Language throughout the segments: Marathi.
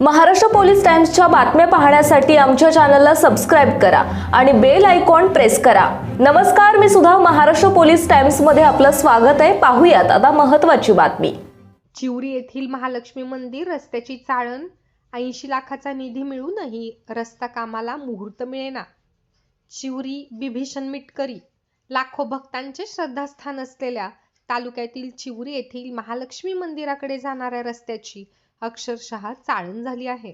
महाराष्ट्र पोलीस टाइम्सच्या बातम्या पाहण्यासाठी आमच्या चॅनलला सबस्क्राईब करा आणि बेल आयकॉन प्रेस करा. नमस्कार मी सुद्धा महाराष्ट्र पोलीस टाइम्समध्ये आपलं स्वागत आहे. पाहूयात आता महत्वाची बातमी. चिवरी येथील महालक्ष्मी मंदिर रस्त्याची चाळण ऐंशी लाखाचा निधी मिळूनही रस्ता कामाला मुहूर्त मिळेना. चिवरी बिभीषण मिटकरी लाखो भक्तांचे श्रद्धास्थान असलेल्या तालुक्यातील चिवरी येथील महालक्ष्मी मंदिराकडे जाणाऱ्या रस्त्याची अक्षरशः चाळण झाली आहे.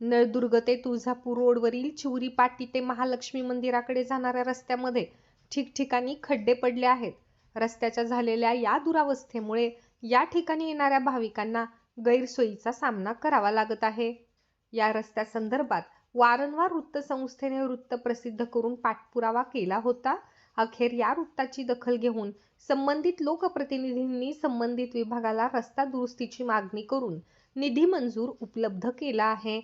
नळदुर्ग ते तुळजापूर रोडवरील चिवरी पाटी ते महालक्ष्मी मंदिराकडे जाणाऱ्या रस्त्यामध्ये ठिकठिकाणी खड्डे पडले आहेत. रस्त्याच्या झालेल्या या दुरावस्थेमुळे या ठिकाणी येणाऱ्या भाविकांना गैरसोयीचा सामना करावा लागत आहे. या रस्त्यासंदर्भात वारंवार वृत्तसंस्थेने वृत्त प्रसिद्ध करून पाठपुरावा केला होता. अखेर या वृत्ताची दखल घेऊन संबंधित लोकप्रतिनिधींनी संबंधित विभागाला रस्ता दुरुस्तीची मागणी करून निधी मंजूर उपलब्ध केला आहे.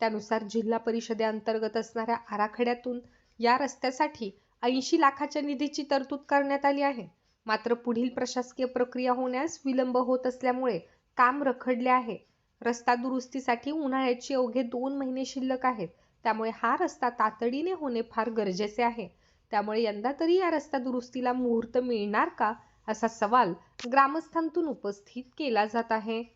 त्यानुसार जिल्हा परिषदेअंतर्गत असणाऱ्या आराखड्यातून या रस्त्यासाठी ऐंशी लाखाच्या निधीची तरतूद करण्यात आली आहे. मात्र पुढील प्रशासकीय प्रक्रिया होण्यास विलंब होत असल्यामुळे काम रखडले आहे. रस्ता दुरुस्तीसाठी उन्हाळ्याची अवघे दोन महिने शिल्लक आहेत. त्यामुळे हा रस्ता तातडीने होणे फार गरजेचे आहे. त्यामुळे यंदा तरी या रस्ता दुरुस्तीला मुहूर्त मिळणार का असा सवाल ग्रामस्थांतून उपस्थित केला जात आहे.